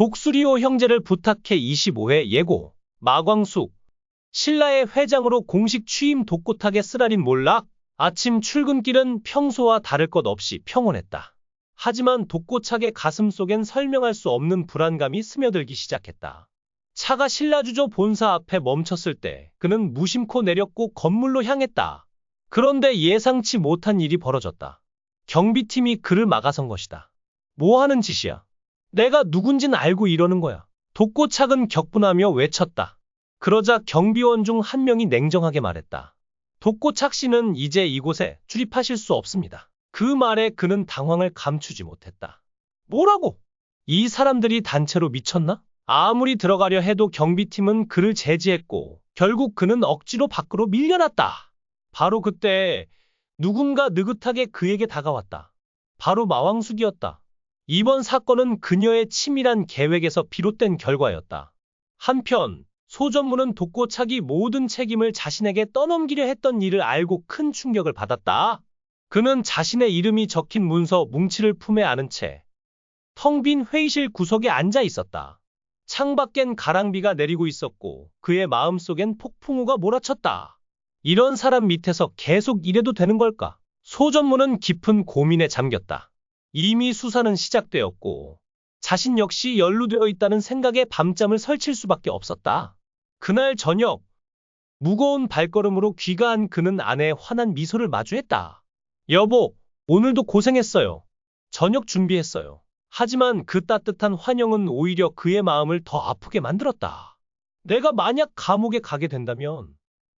독수리호 형제를 부탁해 25회 예고. 마광숙. 신라의 회장으로 공식 취임 독고탁의 쓰라린 몰락. 아침 출근길은 평소와 다를 것 없이 평온했다. 하지만 독고착의 가슴 속엔 설명할 수 없는 불안감이 스며들기 시작했다. 차가 신라주조 본사 앞에 멈췄을 때 그는 무심코 내렸고 건물로 향했다. 그런데 예상치 못한 일이 벌어졌다. 경비팀이 그를 막아선 것이다. 뭐 하는 짓이야? 내가 누군진 알고 이러는 거야. 독고착은 격분하며 외쳤다. 그러자 경비원 중 한 명이 냉정하게 말했다. 독고착 씨는 이제 이곳에 출입하실 수 없습니다. 그 말에 그는 당황을 감추지 못했다. 뭐라고? 이 사람들이 단체로 미쳤나? 아무리 들어가려 해도 경비팀은 그를 제지했고 결국 그는 억지로 밖으로 밀려났다. 바로 그때 누군가 느긋하게 그에게 다가왔다. 바로 마왕숙이었다. 이번 사건은 그녀의 치밀한 계획에서 비롯된 결과였다. 한편 소전무는 독고착이 모든 책임을 자신에게 떠넘기려 했던 일을 알고 큰 충격을 받았다. 그는 자신의 이름이 적힌 문서 뭉치를 품에 안은 채 텅 빈 회의실 구석에 앉아 있었다. 창밖엔 가랑비가 내리고 있었고 그의 마음속엔 폭풍우가 몰아쳤다. 이런 사람 밑에서 계속 일해도 되는 걸까? 소전무는 깊은 고민에 잠겼다. 이미 수사는 시작되었고 자신 역시 연루되어 있다는 생각에 밤잠을 설칠 수밖에 없었다. 그날 저녁 무거운 발걸음으로 귀가한 그는 아내의 환한 미소를 마주했다. 여보, 오늘도 고생했어요. 저녁 준비했어요. 하지만 그 따뜻한 환영은 오히려 그의 마음을 더 아프게 만들었다. 내가 만약 감옥에 가게 된다면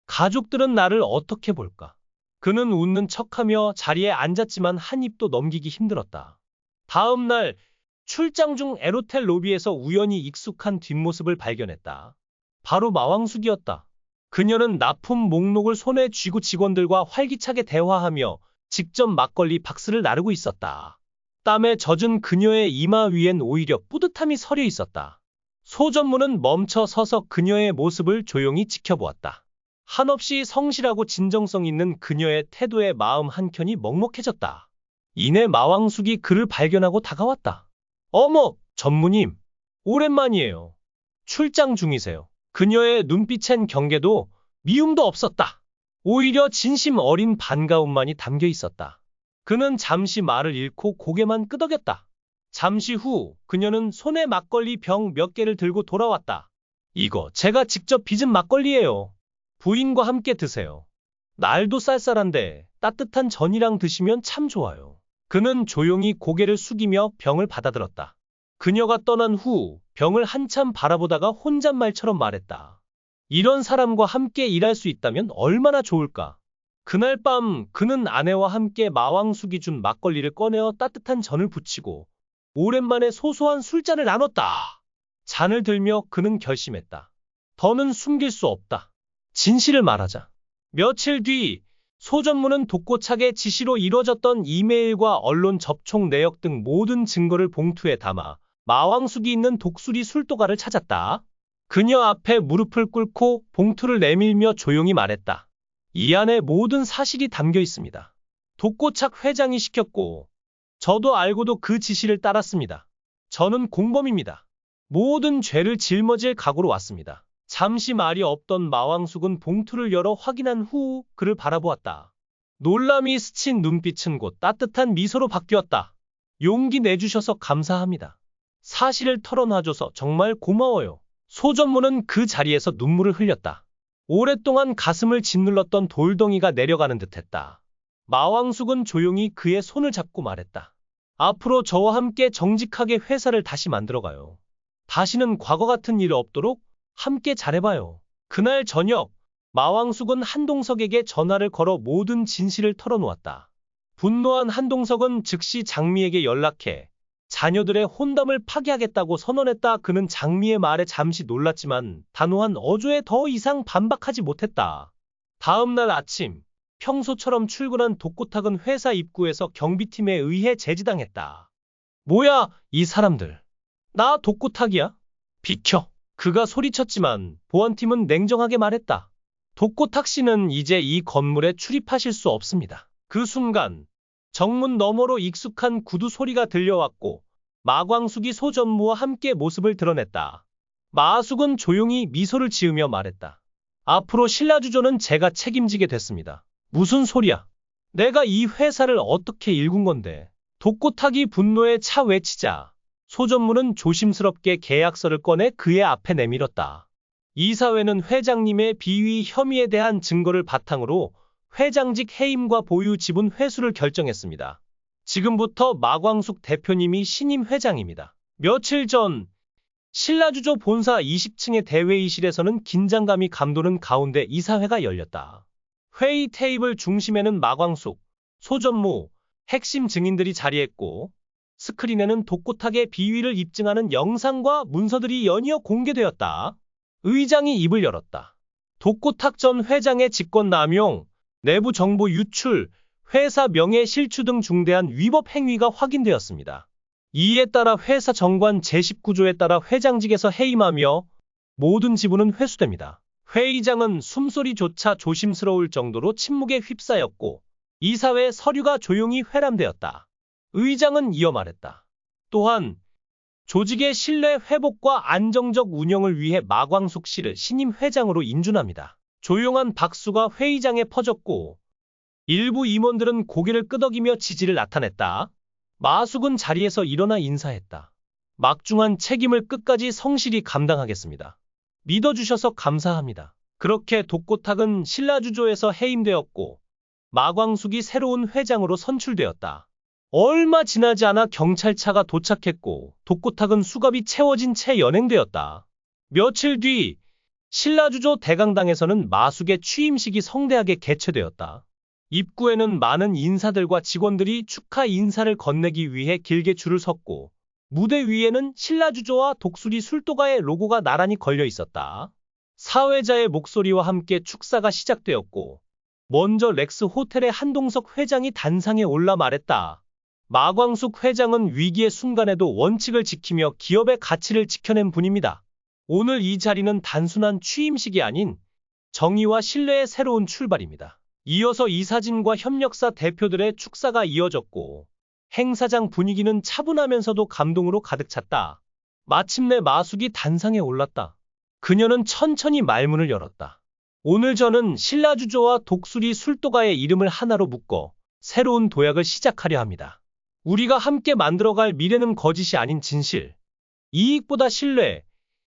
가족들은 나를 어떻게 볼까? 그는 웃는 척하며 자리에 앉았지만 한 입도 넘기기 힘들었다. 다음 날 출장 중 에로텔 로비에서 우연히 익숙한 뒷모습을 발견했다. 바로 마왕숙이었다. 그녀는 납품 목록을 손에 쥐고 직원들과 활기차게 대화하며 직접 막걸리 박스를 나르고 있었다. 땀에 젖은 그녀의 이마 위엔 오히려 뿌듯함이 서려 있었다. 소전무는 멈춰 서서 그녀의 모습을 조용히 지켜보았다. 한없이 성실하고 진정성 있는 그녀의 태도에 마음 한켠이 먹먹해졌다. 이내 마왕숙이 그를 발견하고 다가왔다. 어머, 전무님. 오랜만이에요. 출장 중이세요. 그녀의 눈빛엔 경계도 미움도 없었다. 오히려 진심 어린 반가움만이 담겨 있었다. 그는 잠시 말을 잃고 고개만 끄덕였다. 잠시 후 그녀는 손에 막걸리 병 몇 개를 들고 돌아왔다. 이거 제가 직접 빚은 막걸리예요. 부인과 함께 드세요. 날도 쌀쌀한데 따뜻한 전이랑 드시면 참 좋아요. 그는 조용히 고개를 숙이며 병을 받아들었다. 그녀가 떠난 후 병을 한참 바라보다가 혼잣말처럼 말했다. 이런 사람과 함께 일할 수 있다면 얼마나 좋을까? 그날 밤 그는 아내와 함께 마왕숙이 준 막걸리를 꺼내어 따뜻한 전을 부치고 오랜만에 소소한 술잔을 나눴다. 잔을 들며 그는 결심했다. 더는 숨길 수 없다. 진실을 말하자. 며칠 뒤 소전무는 독고착의 지시로 이뤄졌던 이메일과 언론 접촉 내역 등 모든 증거를 봉투에 담아 마왕숙이 있는 독수리 술도가를 찾았다. 그녀 앞에 무릎을 꿇고 봉투를 내밀며 조용히 말했다. 이 안에 모든 사실이 담겨 있습니다. 독고착 회장이 시켰고 저도 알고도 그 지시를 따랐습니다. 저는 공범입니다. 모든 죄를 짊어질 각오로 왔습니다. 잠시 말이 없던 마왕숙은 봉투를 열어 확인한 후 그를 바라보았다. 놀람이 스친 눈빛은 곧 따뜻한 미소로 바뀌었다. 용기 내주셔서 감사합니다. 사실을 털어놔줘서 정말 고마워요. 소전무는 그 자리에서 눈물을 흘렸다. 오랫동안 가슴을 짓눌렀던 돌덩이가 내려가는 듯했다. 마왕숙은 조용히 그의 손을 잡고 말했다. 앞으로 저와 함께 정직하게 회사를 다시 만들어가요. 다시는 과거 같은 일 없도록 함께 잘해봐요. 그날 저녁, 마왕숙은 한동석에게 전화를 걸어 모든 진실을 털어놓았다. 분노한 한동석은 즉시 장미에게 연락해 자녀들의 혼담을 파기하겠다고 선언했다. 그는 장미의 말에 잠시 놀랐지만 단호한 어조에 더 이상 반박하지 못했다. 다음 날 아침, 평소처럼 출근한 독고탁은 회사 입구에서 경비팀에 의해 제지당했다. 뭐야, 이 사람들. 나 독고탁이야? 비켜. 그가 소리쳤지만 보안팀은 냉정하게 말했다. 독고탁 씨는 이제 이 건물에 출입하실 수 없습니다. 그 순간 정문 너머로 익숙한 구두 소리가 들려왔고 마광숙이 소전무와 함께 모습을 드러냈다. 마숙은 조용히 미소를 지으며 말했다. 앞으로 신라주조는 제가 책임지게 됐습니다. 무슨 소리야? 내가 이 회사를 어떻게 일군 건데. 독고타기 분노에 차 외치자 소전무는 조심스럽게 계약서를 꺼내 그의 앞에 내밀었다. 이사회는 회장님의 비위 혐의에 대한 증거를 바탕으로 회장직 해임과 보유 지분 회수를 결정했습니다. 지금부터 마광숙 대표님이 신임 회장입니다. 며칠 전 신라주조 본사 20층의 대회의실에서는 긴장감이 감도는 가운데 이사회가 열렸다. 회의 테이블 중심에는 마광숙, 소전무, 핵심 증인들이 자리했고 스크린에는 독고탁의 비위를 입증하는 영상과 문서들이 연이어 공개되었다. 의장이 입을 열었다. 독고탁 전 회장의 직권남용, 내부 정보 유출, 회사 명예 실추 등 중대한 위법 행위가 확인되었습니다. 이에 따라 회사 정관 제19조에 따라 회장직에서 해임하며 모든 지분은 회수됩니다. 회의장은 숨소리조차 조심스러울 정도로 침묵에 휩싸였고 이사회 서류가 조용히 회람되었다. 의장은 이어 말했다. 또한 조직의 신뢰 회복과 안정적 운영을 위해 마광숙 씨를 신임 회장으로 인준합니다. 조용한 박수가 회의장에 퍼졌고 일부 임원들은 고개를 끄덕이며 지지를 나타냈다. 마숙은 자리에서 일어나 인사했다. 막중한 책임을 끝까지 성실히 감당하겠습니다. 믿어주셔서 감사합니다. 그렇게 독고탁은 신라주조에서 해임되었고 마광숙이 새로운 회장으로 선출되었다. 얼마 지나지 않아 경찰차가 도착했고 독고탁은 수갑이 채워진 채 연행되었다. 며칠 뒤 신라주조 대강당에서는 마숙의 취임식이 성대하게 개최되었다. 입구에는 많은 인사들과 직원들이 축하 인사를 건네기 위해 길게 줄을 섰고 무대 위에는 신라주조와 독수리 술도가의 로고가 나란히 걸려 있었다. 사회자의 목소리와 함께 축사가 시작되었고 먼저 렉스 호텔의 한동석 회장이 단상에 올라 말했다. 마광숙 회장은 위기의 순간에도 원칙을 지키며 기업의 가치를 지켜낸 분입니다. 오늘 이 자리는 단순한 취임식이 아닌 정의와 신뢰의 새로운 출발입니다. 이어서 이사진과 협력사 대표들의 축사가 이어졌고 행사장 분위기는 차분하면서도 감동으로 가득 찼다. 마침내 마숙이 단상에 올랐다. 그녀는 천천히 말문을 열었다. 오늘 저는 신라주조와 독수리 술도가의 이름을 하나로 묶어 새로운 도약을 시작하려 합니다. 우리가 함께 만들어갈 미래는 거짓이 아닌 진실, 이익보다 신뢰,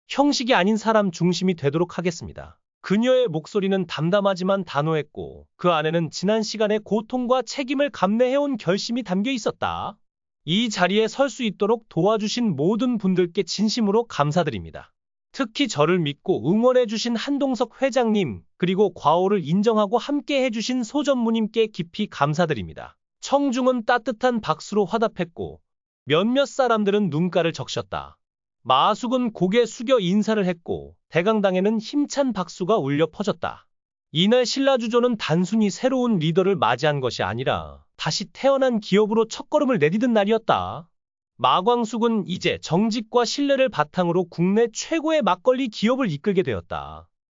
형식이 아닌 사람 중심이 되도록 하겠습니다. 그녀의 목소리는 담담하지만 단호했고 그 안에는 지난 시간의 고통과 책임을 감내해온 결심이 담겨 있었다. 이 자리에 설 수 있도록 도와주신 모든 분들께 진심으로 감사드립니다. 특히 저를 믿고 응원해주신 한동석 회장님, 그리고 과오를 인정하고 함께 해주신 소전무님께 깊이 감사드립니다. 청중은 따뜻한 박수로 화답했고 몇몇 사람들은 눈가를 적셨다. 마숙은 고개 숙여 인사를 했고 대강당에는 힘찬 박수가 울려 퍼졌다. 이날 신라주조는 단순히 새로운 리더를 맞이한 것이 아니라 다시 태어난 기업으로 첫걸음을 내디딘 날이었다. 마광숙은 이제 정직과 신뢰를 바탕으로 국내 최고의 막걸리 기업을 이끌게 되었다.